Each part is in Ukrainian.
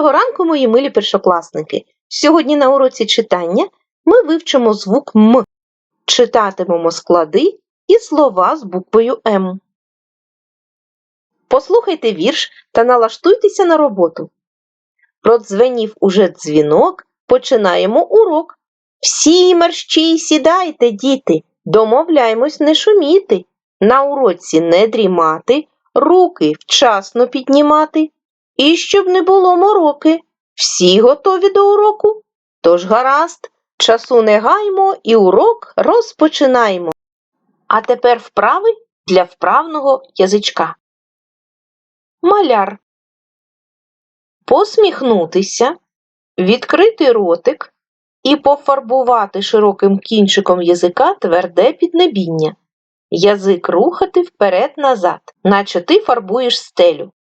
Доброго ранку, мої милі першокласники! Сьогодні на уроці читання ми вивчимо звук М. Читатимемо склади і слова з буквою М. Послухайте вірш та налаштуйтеся на роботу. Продзвенів уже дзвінок, починаємо урок. Всі мерщій сідайте, діти, домовляймось не шуміти, на уроці не дрімати, руки вчасно піднімати. І щоб не було мороки, всі готові до уроку. Тож гаразд, часу не гаймо і урок розпочинаємо. А тепер вправи для вправного язичка. Маляр. Посміхнутися, відкрити ротик і пофарбувати широким кінчиком язика тверде піднебіння. Язик рухати вперед-назад, наче ти фарбуєш стелю.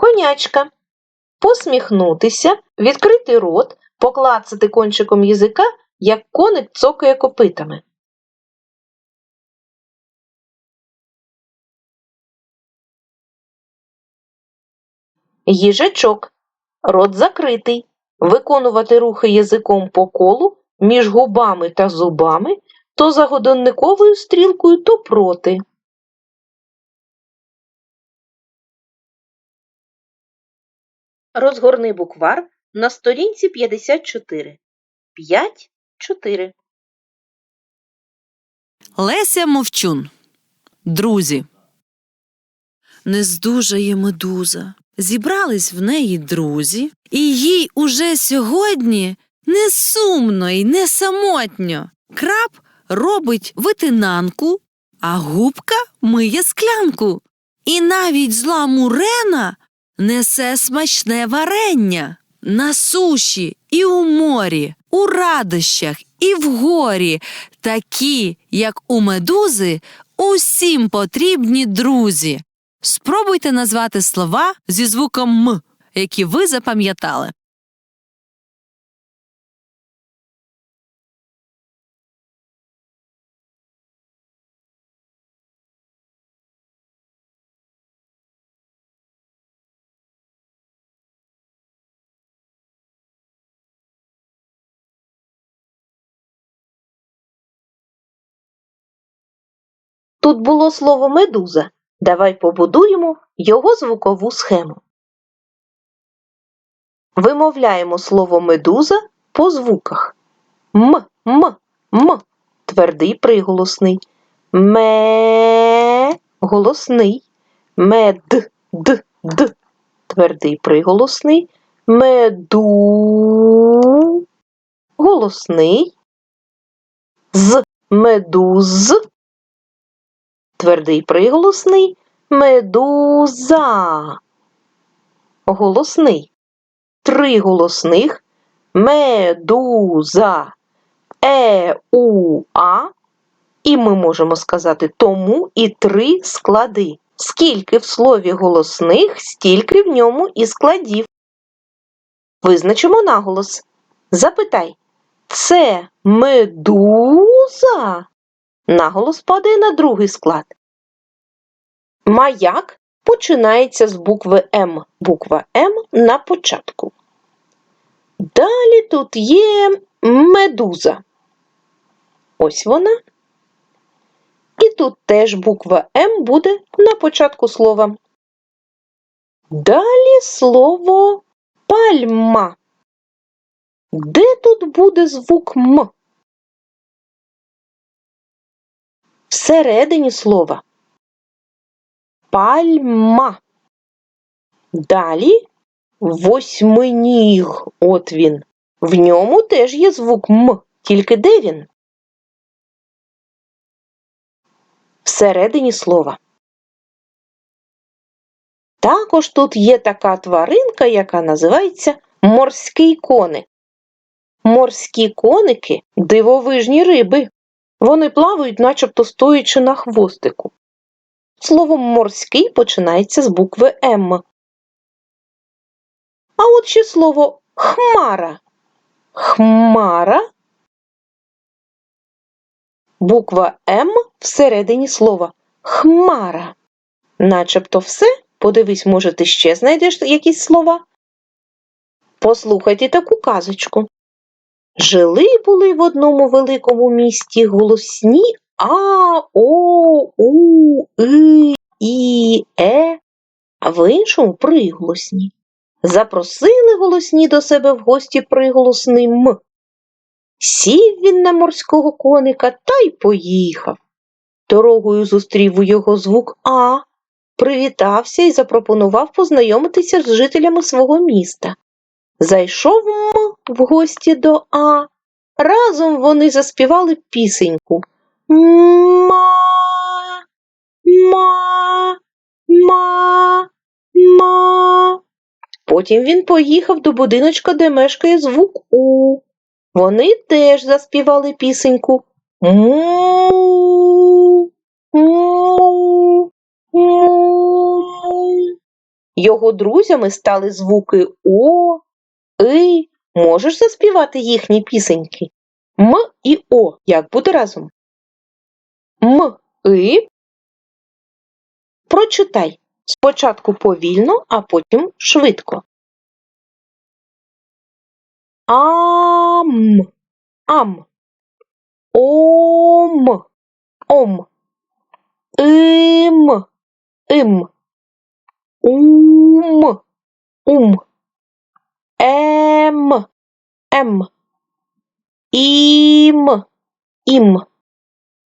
Конячка. Посміхнутися, відкрити рот, поклацати кончиком язика, як коник цокає копитами. Їжачок. Рот закритий. Виконувати рухи язиком по колу між губами та зубами то за годинниковою стрілкою, то проти. Розгорни буквар на сторінці 54. 5, 4. Леся Мовчун. Друзі. Не здужає медуза. Зібрались в неї друзі, і їй уже сьогодні не сумно й не самотньо. Краб робить витинанку, а губка миє склянку. І навіть зла мурена несе смачне варення на суші і у морі, у радощах і в горі, такі, як у медузи, усім потрібні друзі. Спробуйте назвати слова зі звуком М, які ви запам'ятали. Тут було слово медуза. Давай побудуємо його звукову схему. Вимовляємо слово медуза по звуках. М, м, м твердий приголосний. Ме голосний. Мед, д, д твердий приголосний. Меду голосний. З медуз Твердий приголосний медуза. Голосний. Три голосних медуза. Е, у, а. І ми можемо сказати тому і три склади. Скільки в слові голосних, стільки в ньому і складів. Визначимо наголос. Запитай. Це медуза? Наголос падає на другий склад. Маяк починається з букви М. Буква М на початку. Далі тут є медуза. Ось вона. І тут теж буква М буде на початку слова. Далі слово пальма. Де тут буде звук М? Всередині слова. Пальма. Далі восьминіг. От він. В ньому теж є звук М. Тільки де він? Всередині слова. Також тут є така тваринка, яка називається морський коник. Морські коники дивовижні риби. Вони плавають, начебто стоячи на хвостику. Слово морський починається з букви М. А от ще слово хмара. Хмара Буква М всередині слова хмара. Начебто все. Подивись, може, ти ще знайдеш якісь слова. Послухайте таку казочку. Жили були в одному великому місті голосні А, О, У, И, І, Е, а в іншому приголосні. Запросили голосні до себе в гості приголосний М. Сів він на морського коника та й поїхав. Дорогою зустрів у його звук А, привітався і запропонував познайомитися з жителями свого міста. Зайшов М в гості до А. Разом вони заспівали пісеньку. Ма, ма, ма, ма. Потім він поїхав до будиночка, де мешкає звук У. Вони теж заспівали пісеньку. Му. Його друзями стали звуки О, И. Можеш заспівати їхні пісеньки? М і О. Як буде разом? М, И. Прочитай. Спочатку повільно, а потім швидко. Ам. Ам. Ом. Ом. Им. Им. Ум. Ум. Ем. Ем. Ім. Ім.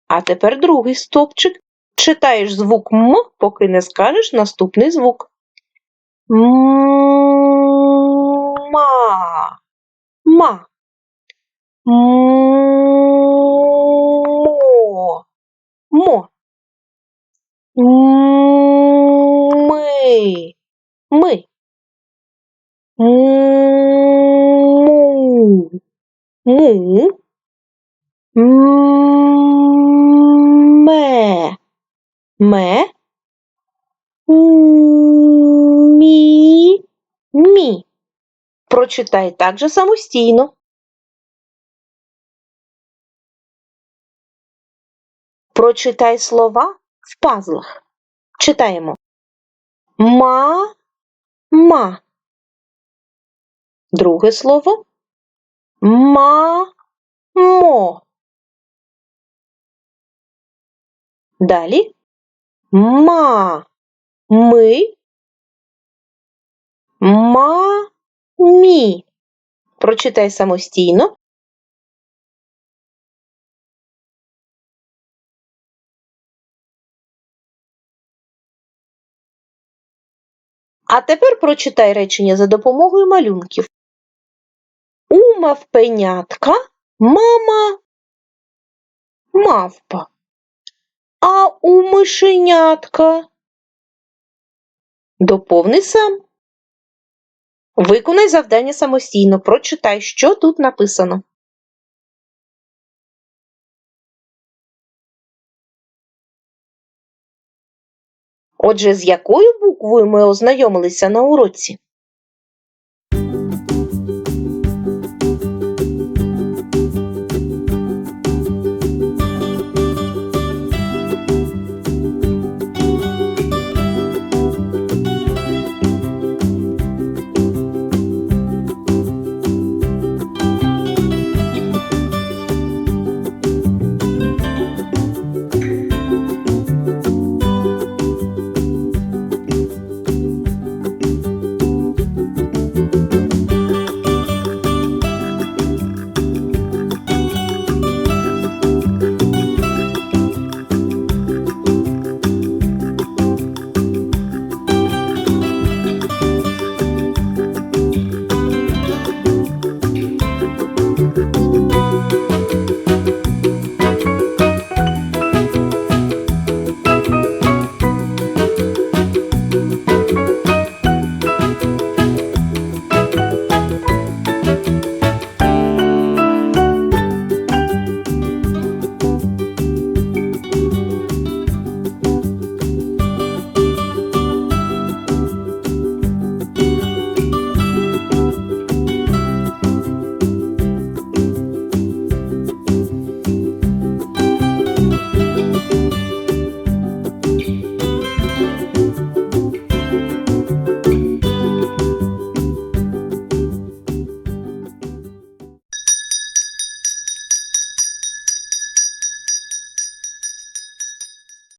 А тепер другий стовпчик. Читаєш звук М, поки не скажеш наступний звук. Ма. Ма. Мо. Мо. Ми. Ми. Му. Му. Ме. Ме. Мі. Мі. Прочитай так же самостійно. Прочитай слова в пазлах. Читаємо. Ма. Ма. Друге слово. Ма. Мо. Далі. Ма. Ми. Ма. Мі. Прочитай самостійно. А тепер прочитай речення за допомогою малюнків. У мавпенятка мама мавпа. А у мишенятка доповни сам. Виконай завдання самостійно. Прочитай, що тут написано. Отже, з якою буквою ми ознайомилися на уроці?